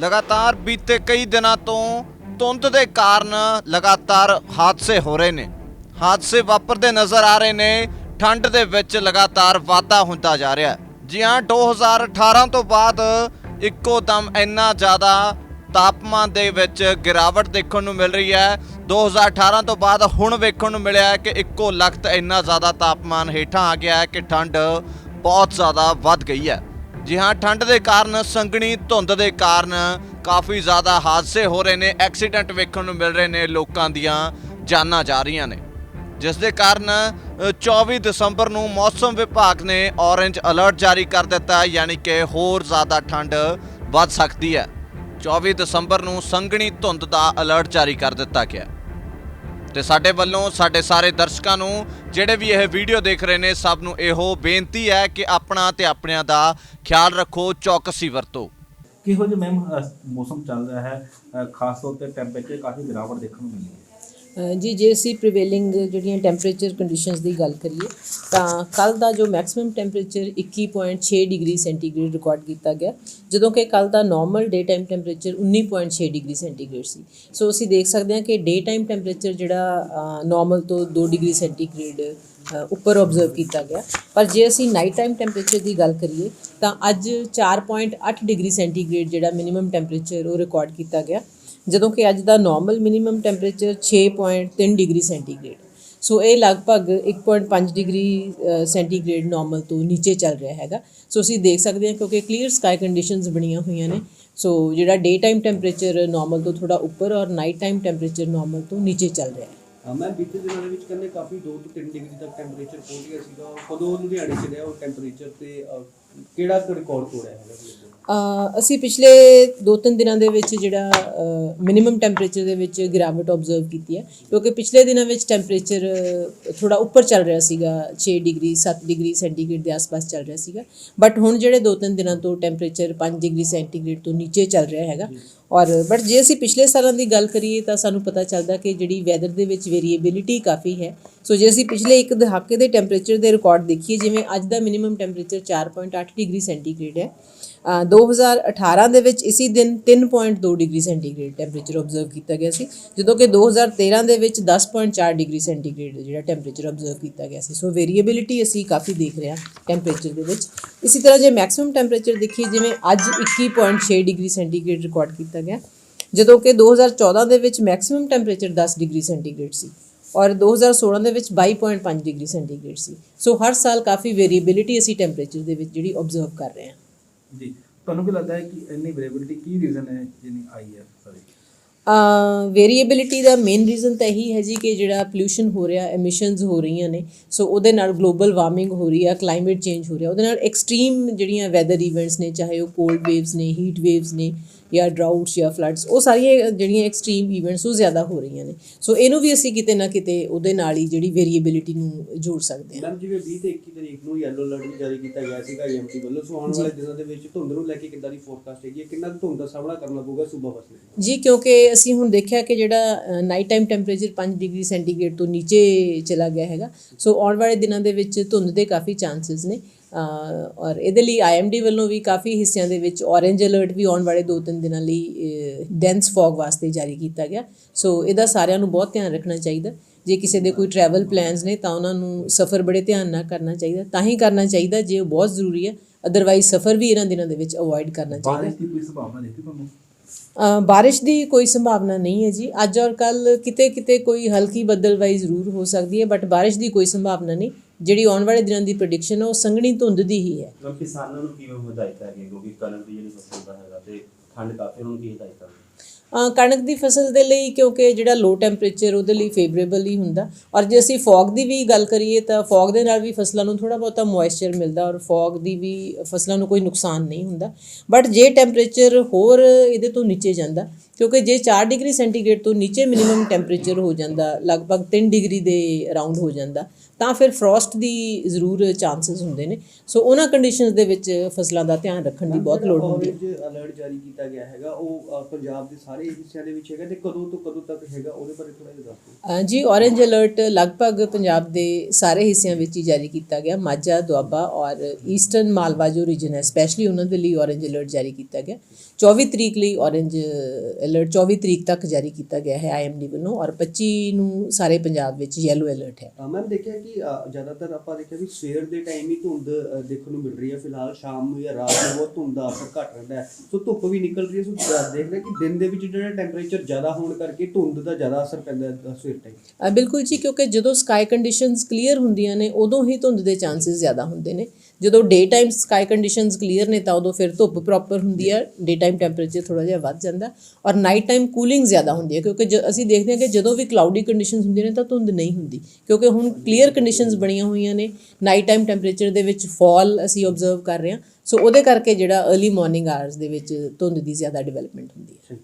ਲਗਾਤਾਰ ਬੀਤੇ ਕਈ ਦਿਨਾਂ ਤੋਂ ਧੁੰਦ ਦੇ ਕਾਰਨ ਲਗਾਤਾਰ ਹਾਦਸੇ ਹੋ ਰਹੇ ਨੇ। ਹਾਦਸੇ ਵਾਪਰਦੇ ਨਜ਼ਰ ਆ ਰਹੇ ਨੇ। ਠੰਡ ਦੇ ਵਿੱਚ ਲਗਾਤਾਰ ਵਾਧਾ ਹੁੰਦਾ ਜਾ ਰਿਹਾ ਹੈ। ਜੀ ਹਾਂ 2018 ਤੋਂ ਬਾਅਦ ਇੱਕੋ ਦਮ ਇੰਨਾ ਜ਼ਿਆਦਾ ਤਾਪਮਾਨ ਦੇ ਵਿੱਚ ਗਿਰਾਵਟ ਦੇਖਣ ਨੂੰ ਮਿਲ ਰਹੀ ਹੈ। 2018 ਤੋਂ ਬਾਅਦ ਹੁਣ ਵੇਖਣ ਨੂੰ ਮਿਲਿਆ ਕਿ ਇੱਕੋ ਲਖਤ ਇੰਨਾ ਜ਼ਿਆਦਾ ਤਾਪਮਾਨ ਹੇਠਾਂ ਆ ਗਿਆ ਹੈ ਕਿ ਠੰਡ ਬਹੁਤ ਜ਼ਿਆਦਾ ਵੱਧ ਗਈ ਹੈ। ਜੀ ਹਾਂ ਠੰਡ ਦੇ ਕਾਰਨ ਸੰਘਣੀ ਧੁੰਦ ਦੇ ਕਾਰਨ ਕਾਫੀ ਜ਼ਿਆਦਾ ਹਾਦਸੇ ਹੋ ਰਹੇ ਨੇ ਐਕਸੀਡੈਂਟ ਵੇਖਣ ਨੂੰ ਮਿਲ ਰਹੇ ਨੇ ਲੋਕਾਂ ਦੀਆਂ ਜਾਨਾਂ ਜਾ ਰਹੀਆਂ ਨੇ। ਜਿਸ ਦੇ ਕਾਰਨ ਅ, 24 ਦਸੰਬਰ ਨੂੰ ਮੌਸਮ ਵਿਭਾਗ ਨੇ ਔਰੇਂਜ ਅਲਰਟ ਜਾਰੀ ਕਰ ਦਿੱਤਾ ਯਾਨੀ ਕਿ ਹੋਰ ਜ਼ਿਆਦਾ ਠੰਡ ਵੱਧ ਸਕਦੀ ਹੈ। 24 ਦਸੰਬਰ ਨੂੰ ਸੰਘਣੀ ਧੁੰਦ ਦਾ ਅਲਰਟ ਜਾਰੀ ਕਰ ਦਿੱਤਾ ਗਿਆ। ਤੇ ਸਾਡੇ ਵੱਲੋਂ ਸਾਡੇ ਸਾਰੇ ਦਰਸ਼ਕਾਂ ਨੂੰ ਜਿਹੜੇ ਵੀ ਇਹ ਵੀਡੀਓ ਦੇਖ ਰਹੇ ਨੇ ਸਭ ਨੂੰ ਇਹੋ ਬੇਨਤੀ ਹੈ ਕਿ ਆਪਣਾ ਤੇ ਆਪਣਿਆਂ ਦਾ ਖਿਆਲ ਰੱਖੋ ਚੌਕਸੀ ਵਰਤੋ। ਕਿਹੋ ਜਿਹਾ ਮੈਮ ਮੌਸਮ ਚੱਲ ਰਿਹਾ ਹੈ? ਅ, ਖਾਸ ਤੌਰ ਤੇ ਟੈਂਪਰੇਚਰ ਕਾਫੀ ਗਿਰਾਵਟ ਦੇਖਣ ਨੂੰ ਮਿਲੀ ਹੈ। ਜੀ, ਜੇ ਅਸੀਂ ਪ੍ਰੀਵੇਲਿੰਗ ਜਿਹੜੀਆਂ ਟੈਂਪਰੇਚਰ ਕੰਡੀਸ਼ਨਸ ਦੀ ਗੱਲ ਕਰੀਏ, ਤਾਂ ਕੱਲ ਦਾ ਜੋ maximum temperature 21.6 degree centigrade record ਕੀਤਾ ਗਿਆ, ਜਦੋਂ ਕਿ ਕੱਲ ਦਾ normal day time temperature 19.6 degree centigrade ਸੀ। ਸੋ ਅਸੀਂ ਦੇਖ ਸਕਦੇ ਹਾਂ ਕਿ ਡੇ ਟਾਈਮ ਟੈਂਪਰੇਚਰ ਜਿਹੜਾ ਨਾਰਮਲ ਤੋਂ 2 ਡਿਗਰੀ ਸੈਂਟੀਗ੍ਰੇਡ ਉੱਪਰ ਆਬਜ਼ਰਵ ਕੀਤਾ ਗਿਆ। ਪਰ ਜੇ ਅਸੀਂ ਨਾਈਟ ਟਾਈਮ ਟੈਂਪਰੇਚਰ ਦੀ ਗੱਲ ਕਰੀਏ, ਤਾਂ ਅੱਜ 4.8 ਡਿਗਰੀ ਸੈਂਟੀਗ੍ਰੇਡ ਜਿਹੜਾ ਮਿਨੀਮਮ ਟੈਂਪਰੇਚਰ ਉਹ ਰਿਕਾਰਡ ਕੀਤਾ ਗਿਆ। ਜਦੋਂ ਕਿ ਅੱਜ ਦਾ normal minimum temperature 6.3 degree centigrade. So ਇਹ ਲਗਭਗ 1.5 ਡਿਗਰੀ ਸੈਂਟੀਗ੍ਰੇਡ ਨਾਰਮਲ ਤੋਂ ਨੀਚੇ ਚੱਲ ਰਿਹਾ ਹੈਗਾ। ਸੋ ਅਸੀਂ ਦੇਖ ਸਕਦੇ ਹਾਂ ਕਿਉਂਕਿ ਕਲੀਅਰ ਸਕਾਈ ਕੰਡੀਸ਼ਨਸ ਬਣੀਆਂ ਹੋਈਆਂ ਨੇ। ਸੋ ਜਿਹੜਾ ਡੇ ਟਾਈਮ ਟੈਂਪਰੇਚਰ ਨਾਰਮਲ ਤੋਂ ਥੋੜਾ ਉੱਪਰ ਔਰ ਨਾਈਟ ਟਾਈਮ ਟੈਂਪਰੇਚਰ ਨਾਰਮਲ ਤੋਂ ਨੀਚੇ ਚੱਲ ਰਿਹਾ ਹੈ। ਮੈਂ ਬੀਤੇ ਦਿਨਾਂ ਦੇ ਵਿੱਚ ਕਹਿੰਦੇ ਕਾਫੀ 2 ਤੋਂ 3 ਡਿਗਰੀ ਤੱਕ ਟੈਂਪਰੇਚਰ ਪਹੁੰਚ ਗਿਆ ਸੀਗਾ। ਕਦੋਂ ਲੁਧਿਆਣੇ ਚ ਰਿਹਾ ਉਹ ਟੈਂਪਰੇਚਰ ਤੇ ਕਿਹੜਾ ਰਿਕਾਰਡ ਤੋੜਿਆ ਹੈਗਾ ਜੀ ਉਹਨੇ? ਅਸੀਂ ਪਿਛਲੇ 2-3 ਦਿਨਾਂ ਦੇ ਵਿੱਚ ਜਿਹੜਾ ਮਿਨੀਮਮ ਟੈਂਪਰੇਚਰ ਦੇ ਵਿੱਚ ਗਿਰਾਵਟ ਆਬਜ਼ਰਵ ਕੀਤੀ ਹੈ, ਕਿਉਂਕਿ ਪਿਛਲੇ ਦਿਨਾਂ ਵਿੱਚ ਟੈਂਪਰੇਚਰ ਥੋੜਾ ਉੱਪਰ ਚੱਲ ਰਿਹਾ ਸੀਗਾ 6 ਡਿਗਰੀ 7 ਡਿਗਰੀ ਸੈਂਟੀਗ੍ਰੇਡ ਦੇ ਆਸ-ਪਾਸ ਚੱਲ ਰਿਹਾ ਸੀਗਾ ਬਟ ਹੁਣ ਜਿਹੜੇ 2-3 ਦਿਨਾਂ ਤੋਂ ਟੈਂਪਰੇਚਰ 5 ਡਿਗਰੀ ਸੈਂਟੀਗ੍ਰੇਡ ਤੋਂ ਨੀਚੇ ਚੱਲ ਰਿਹਾ ਹੈਗਾ ਔਰ ਬਟ ਜੇ ਅਸੀਂ ਪਿਛਲੇ ਸਾਲਾਂ ਦੀ ਗੱਲ ਕਰੀਏ ਤਾਂ ਸਾਨੂੰ ਪਤਾ ਚੱਲਦਾ ਕਿ ਜਿਹੜੀ ਵੈਦਰ ਦੇ ਵਿੱਚ ਵੇਰੀਏਬਿਲਿਟੀ ਕਾਫੀ ਹੈ। ਸੋ ਜੇ ਅਸੀਂ ਪਿਛਲੇ ਇੱਕ ਦਹਾਕੇ ਦੇ ਟੈਂਪਰੇਚਰ ਦੇ ਰਿਕਾਰਡ ਦੇਖੀਏ, ਜਿਵੇਂ ਅੱਜ ਦਾ ਮਿਨੀਮਮ ਟੈਂਪਰੇਚਰ 4.8 ਡਿਗਰੀ ਸੈਂਟੀਗ੍ਰੇਡ ਹੈ। 2018 ਦੇ ਵਿੱਚ ਇਸੀ ਦਿਨ 3.2 ਡਿਗਰੀ ਸੈਂਟੀਗ੍ਰੇਡ ਟੈਂਪਰੇਚਰ ਆਬਜ਼ਰਵ ਕੀਤਾ ਗਿਆ ਸੀ, ਜਦੋਂ ਕਿ 2013 ਦੇ ਵਿੱਚ 10.4 ਡਿਗਰੀ ਸੈਂਟੀਗ੍ਰੇਡ ਜਿਹੜਾ ਟੈਂਪਰੇਚਰ ਆਬਜ਼ਰਵ ਕੀਤਾ ਗਿਆ ਸੀ। ਸੋ ਵੇਰੀਏਬਿਲਿਟੀ ਅਸੀਂ ਕਾਫੀ ਦੇਖ ਰਹੇ ਹਾਂ ਟੈਂਪਰੇਚਰ ਦੇ ਵਿੱਚ। ਇਸੇ ਤਰ੍ਹਾਂ ਜੇ ਮੈਕਸਿਮਮ ਟੈਂਪਰੇਚਰ ਦੇਖੀਏ, ਜਿਵੇਂ ਅੱਜ 21.6 ਡਿਗਰੀ ਸੈਂਟੀਗ੍ਰੇਡ ਰਿਕਾਰਡ ਕੀਤਾ ਗਿਆ, ਜਦੋਂ ਕਿ 2014 ਦੇ ਵਿੱਚ ਮੈਕਸਿਮਮ ਟੈਂਪਰੇਚਰ 10 ਡਿਗਰੀ ਸੈਂਟੀਗ੍ਰੇਡ ਸੀ ਔਰ 2016 ਦੇ ਵਿੱਚ 22.5 ਡਿਗਰੀ ਸੈਂਟੀਗ੍ਰੇਡ ਸੀ। ਸੋ ਹਰ ਸਾਲ ਕਾਫੀ ਵੇਰੀਏਬਿਲਿਟੀ ਅਸੀਂ ਟੈਂਪਰੇਚਰ ਦੇ ਵਿੱਚ ਜਿਹੜੀ ਆਬਜ਼ਰਵ ਕਰ ਰਹੇ ਹਾਂ। ਜੀ, ਤੁਹਾਨੂੰ ਕੀ ਲੱਗਦਾ ਹੈ ਕਿ ਇੰਨੀ ਵੇਰੀਏਬਿਲਿਟੀ ਕੀ ਰੀਜ਼ਨ ਹੈ ਜਿੰਨੀ ਆਈ ਹੈ ਸੌਰੀ? ਵੇਰੀਏਬਿਲਿਟੀ ਦਾ ਮੇਨ ਰੀਜ਼ਨ ਤਾਂ ਇਹੀ ਹੈ ਜੀ ਕਿ ਜਿਹੜਾ ਪੋਲੂਸ਼ਨ ਹੋ ਰਿਹਾ ਐਮਿਸ਼ਨਸ ਹੋ ਰਹੀਆਂ ਨੇ ਸੋ ਉਹਦੇ ਨਾਲ ਗਲੋਬਲ ਵਾਰਮਿੰਗ ਹੋ ਰਹੀ ਹੈ ਕਲਾਈਮੇਟ ਚੇਂਜ ਹੋ ਰਿਹਾ ਉਹਦੇ ਨਾਲ ਐਕਸਟ੍ਰੀਮ ਜਿਹੜੀਆਂ ਵੈਦਰ ਇਵੈਂਟਸ ਨੇ ਚਾਹੇ ਉਹ ਕੋਲਡ ਵੇਵਸ ਨੇ ਹੀਟ ਵੇਵਸ ਨੇ ਜਾਂ ਡਰਾਊਟਸ ਜਾਂ ਫਲੱਡਸ ਉਹ ਸਾਰੀਆਂ ਜਿਹੜੀਆਂ ਐਕਸਟ੍ਰੀਮ ਇਵੈਂਟਸ ਉਹ ਜ਼ਿਆਦਾ ਹੋ ਰਹੀਆਂ ਨੇ ਸੋ ਇਹਨੂੰ ਵੀ ਅਸੀਂ ਕਿਤੇ ਨਾ ਕਿਤੇ ਉਹਦੇ ਨਾਲ ਹੀ ਜਿਹੜੀ ਵੇਰੀਏਬਿਲਿਟੀ ਨੂੰ ਜੋੜ ਸਕਦੇ ਹਾਂ। ਮੈਮ ਜਿਵੇਂ 20 ਤੇ 21 ਤਰੀਕ ਨੂੰ ਯੈਲੋ ਅਲਰਟ ਵੀ ਜਾਰੀ ਕੀਤਾ ਗਿਆ ਸੀਗਾ ਏਐਮਟੀ ਵੱਲੋਂ ਸੋ ਆਉਣ ਵਾਲੇ ਦਿਨਾਂ ਦੇ ਵਿੱਚ ਧੁੰਦ ਨੂੰ ਲੈ ਕੇ ਕਿੱਦਾਂ ਦੀ ਫੋਰਕਾਸਟ ਹੈਗੀ ਹੈ ਕਿੰਨਾ ਧੁੰਦ ਦਾ ਸਾਹਮਣਾ ਕਰਨਾ ਪਊਗਾ ਸੂਬਾ ਵਾਸੀਆਂ ਨੂੰ? ਜੀ ਕਿਉਂਕਿ ਅਸੀਂ ਹੁਣ ਦੇਖਿਆ ਕਿ ਜਿਹੜਾ night time temperature 5 degree centigrade ਤੋਂ ਨੀਚੇ ਚਲਾ ਗਿਆ ਹੈਗਾ। ਸੋ ਆਉਣ ਵਾਲੇ ਦਿਨਾਂ ਦੇ ਵਿੱਚ ਧੁੰਦ ਦੇ ਕਾਫੀ ਚਾਂਸਸ ਨੇ। ਔਰ ਇਹਦੇ ਲਈ ਆਈਐਮਡੀ ਵੱਲੋਂ ਵੀ ਕਾਫੀ ਹਿੱਸਿਆਂ ਦੇ ਵਿੱਚ ਔਰੇਂਜ ਅਲਰਟ ਵੀ ਆਉਣ ਵਾਲੇ 2-3 ਦਿਨਾਂ ਲਈ ਡੈਂਸ ਫੌਗ ਵਾਸਤੇ ਜਾਰੀ ਕੀਤਾ ਗਿਆ। ਸੋ ਇਹਦਾ ਸਾਰਿਆਂ ਨੂੰ ਬਹੁਤ ਧਿਆਨ ਰੱਖਣਾ ਚਾਹੀਦਾ। ਜੇ ਕਿਸੇ ਦੇ ਕੋਈ ਟਰੈਵਲ ਪਲਾਨਸ ਨੇ, ਤਾਂ ਉਹਨਾਂ ਨੂੰ ਸਫ਼ਰ ਬੜੇ ਧਿਆਨ ਨਾਲ ਕਰਨਾ ਚਾਹੀਦਾ। ਤਾਂ ਹੀ ਕਰਨਾ ਚਾਹੀਦਾ, ਜੇ ਉਹ ਬਹੁਤ ਜ਼ਰੂਰੀ ਹੈ। ਅਦਰਵਾਈਜ਼ ਸਫ਼ਰ ਵੀ ਇਹਨਾਂ ਦਿਨਾਂ ਦੇ ਵਿੱਚ ਅਵੋਇਡ ਕਰਨਾ ਚਾਹੀਦਾ। ਬਾਰਿਸ਼ ਦੀ ਕੋਈ ਸੰਭਾਵਨਾ ਦੇਖੀ ਤੁਹਾਨੂੰ? ਬਾਰਿਸ਼ ਦੀ ਕੋਈ ਸੰਭਾਵਨਾ ਨਹੀਂ ਹੈ ਜੀ। ਅੱਜ ਔਰ ਕੱਲ ਕਿਤੇ ਕਿਤੇ ਕੋਈ ਹਲਕੀ ਬੱਦਲਵਾਈ ਜ਼ਰੂਰ ਹੋ ਸਕਦੀ ਹੈ ਬਟ ਬਾਰਿਸ਼ ਦੀ ਕੋਈ ਸੰਭਾਵਨਾ ਨਹੀਂ। ਜਿਹੜੀ ਆਉਣ ਵਾਲੇ ਦਿਨਾਂ ਦੀ ਪ੍ਰੈਡਿਕਸ਼ਨ ਹੈ, ਉਹ ਸੰਘਣੀ ਧੁੰਦ ਦੀ ਹੀ ਹੈ। ਮਤਲਬ ਕਿਸਾਨਾਂ ਨੂੰ ਕਿਵੇਂ ਹਦਾਇਤ ਹੈ ਕਿਉਂਕਿ ਕਣਕ ਦੀ ਜਿਹੜੀ ਫਸਲ ਦਾ ਹੈਗਾ ਤੇ ਠੰਡ ਕਾਫੀ, ਉਹਨਾਂ ਨੂੰ ਕੀ ਹਦਾਇਤ ਹੈ ਕਣਕ ਦੀ ਫਸਲ ਦੇ ਲਈ, ਕਿਉਂਕਿ ਜਿਹੜਾ ਲੋ ਟੈਂਪਰੇਚਰ ਉਹਦੇ ਲਈ ਫੇਵਰੇਬਲ ਹੀ ਹੁੰਦਾ। ਔਰ ਜੇ ਅਸੀਂ ਫੌਗ ਦੀ ਵੀ ਗੱਲ ਕਰੀਏ ਤਾਂ ਫੌਗ ਦੇ ਨਾਲ ਵੀ ਫਸਲਾਂ ਨੂੰ ਥੋੜਾ ਬਹੁਤਾ ਮੋਇਸਚਰ ਮਿਲਦਾ ਔਰ ਫੌਗ ਦੀ ਵੀ ਫਸਲਾਂ ਨੂੰ ਕੋਈ ਨੁਕਸਾਨ ਨਹੀਂ ਹੁੰਦਾ। ਬਟ ਜੇ ਟੈਂਪਰੇਚਰ ਹੋਰ ਇਹਦੇ ਤੋਂ ਨੀਚੇ ਜਾਂਦਾ, ਕਿਉਂਕਿ ਜੇ 4 ਡਿਗਰੀ ਸੈਂਟੀਗ੍ਰੇਡ ਤੋਂ ਨੀਚੇ ਮਿਨੀਮਮ ਟੈਂਪਰੇਚਰ ਹੋ ਜਾਂਦਾ, ਲਗਭਗ 3 ਡਿਗਰੀ ਦੇ ਅਰਾਊਂਡ ਹੋ ਜਾਂਦਾ, ਤਾਂ ਫਿਰ ਫਰੋਸਟ ਦੀ ਜ਼ਰੂਰ ਚਾਂਸਸ ਹੁੰਦੇ ਨੇ। ਸੋ ਉਹਨਾਂ ਕੰਡੀਸ਼ਨਸ ਦੇ ਵਿੱਚ ਫਸਲਾਂ ਦਾ ਧਿਆਨ ਰੱਖਣ ਦੀ ਬਹੁਤ ਲੋੜ ਹੁੰਦੀ ਹੈ। ਅਲਰਟ ਜਾਰੀ ਕੀਤਾ ਗਿਆ ਹੈਗਾ, ਉਹ ਪੰਜਾਬ ਦੇ ਸਾਰੇ ਹਿੱਸਿਆਂ ਦੇ ਵਿੱਚ ਹੈਗਾ ਤੇ ਕਦੋਂ ਤੋਂ ਕਦੋਂ ਤੱਕ ਹੈਗਾ ਉਹਦੇ ਬਾਰੇ ਥੋੜਾ ਜਿਹਾ ਦੱਸ ਦਿਓ। ਅ, ਜੀ ਔਰੇਂਜ ਅਲਰਟ ਲਗਭਗ ਪੰਜਾਬ ਦੇ ਸਾਰੇ ਹਿੱਸਿਆਂ ਵਿੱਚ ਹੀ ਜਾਰੀ ਕੀਤਾ ਗਿਆ ਮਾਝਾ ਦੁਆਬਾ ਔਰ ਈਸਟਰਨ ਮਾਲਵਾ ਜੋ ਰੀਜਨ ਹੈ ਸਪੈਸ਼ਲੀ ਉਹਨਾਂ ਦੇ ਲਈ ਔਰੇਂਜ ਅਲਰਟ ਜਾਰੀ ਕੀਤਾ ਗਿਆ। 24 ਤਰੀਕ ਲਈ ਔਰੇਂਜ ਅਲਰਟ 24 ਤਰੀਕ ਤੱਕ ਜਾਰੀ ਕੀਤਾ ਗਿਆ ਹੈ ਆਈਐਮਡੀ ਵੱਲੋਂ ਔਰ 25 ਨੂੰ ਸਾਰੇ ਪੰਜਾਬ ਵਿੱਚ ਯੈਲੋ ਅਲਰਟ ਹੈ। ਮੈਮ ਦੇਖਿਆ ਕਿ ਜ਼ਿਆਦਾਤਰ ਆਪਾਂ ਦੇਖਿਆ ਵੀ ਸਵੇਰ ਦੇ ਟਾਈਮ ਹੀ ਧੁੰਦ ਦੇਖਣ ਨੂੰ ਮਿਲ ਰਹੀ ਹੈ। ਫਿਲਹਾਲ ਸ਼ਾਮ ਨੂੰ ਜਾਂ ਰਾਤ ਨੂੰ ਬਹੁਤ ਧੁੰਦ ਦਾ ਅਸਰ ਘੱਟ ਰਹਿੰਦਾ ਹੈ। ਸੋ ਧੁੱਪ ਵੀ ਨਿਕਲ ਰਹੀ ਹੈ। ਸੋ ਅ, ਦੇਖ ਰਹੇ ਕਿ ਦਿਨ ਦੇ ਵਿੱਚ ਜਿਹੜਾ ਟੈਂਪਰੇਚਰ ਜ਼ਿਆਦਾ ਹੋਣ ਕਰਕੇ ਧੁੰਦ ਦਾ ਜ਼ਿਆਦਾ ਅਸਰ ਪੈਂਦਾ ਹੈ ਸਵੇਰ ਟਾਈਮ ਬਿਲਕੁਲ ਜੀ ਕਿਉਂਕਿ ਜਦੋਂ ਸਕਾਈ ਕੰਡੀਸ਼ਨਸ ਕਲੀਅਰ ਹੁੰਦੀਆਂ ਨੇ ਉਦੋਂ ਹੀ ਧੁੰਦ ਦੇ ਚਾਂਸਸ ਜ਼ਿਆਦਾ ਹੁੰਦੇ ਨੇ। ਜਦੋਂ day time sky conditions clear ਨੇ ਤਾਂ ਉਦੋਂ ਫਿਰ ਧੁੱਪ ਪ੍ਰੋਪਰ ਹੁੰਦੀ ਹੈ ਡੇ ਟਾਈਮ ਟੈਂਪਰੇਚਰ ਥੋੜਾ ਜਿਹਾ ਵੱਧ ਜਾਂਦਾ। ਔਰ ਨਾਈਟ ਟਾਈਮ ਕੂਲਿੰਗ ਜ਼ਿਆਦਾ ਹੁੰਦੀ ਹੈ ਕਿਉਂਕਿ ਜ- ਅਸੀਂ ਦੇਖਦੇ ਹਾਂ ਕਿ ਜਦੋਂ ਵੀ ਕਲਾਉਡੀ ਕੰਡੀਸ਼ਨਸ ਹੁੰਦੀਆਂ ਨੇ ਤਾਂ ਧੁੰਦ ਨਹੀਂ ਹੁੰਦੀ। ਕਿਉਂਕਿ ਹੁਣ ਕਲੀਅਰ ਕੰਡੀਸ਼ਨਸ ਬਣੀਆਂ ਹੋਈਆਂ ਨੇ ਨਾਈਟ ਟਾਈਮ ਟੈਂਪਰੇਚਰ ਦੇ ਵਿੱਚ ਫਾਲ ਅਸੀਂ ਆਬਜ਼ਰਵ ਕਰ ਰਹੇ ਹਾਂ। ਸੋ ਉਹਦੇ ਕਰਕੇ ਜਿਹੜਾ अर्ਲੀ ਮਾਰਨਿੰਗ ਆਵਰਸ ਦੇ ਵਿੱਚ ਧੁੰਦ ਦੀ ਜ਼ਿਆਦਾ ਡਿਵੈਲਪਮੈਂਟ ਹੁੰਦੀ ਹੈ।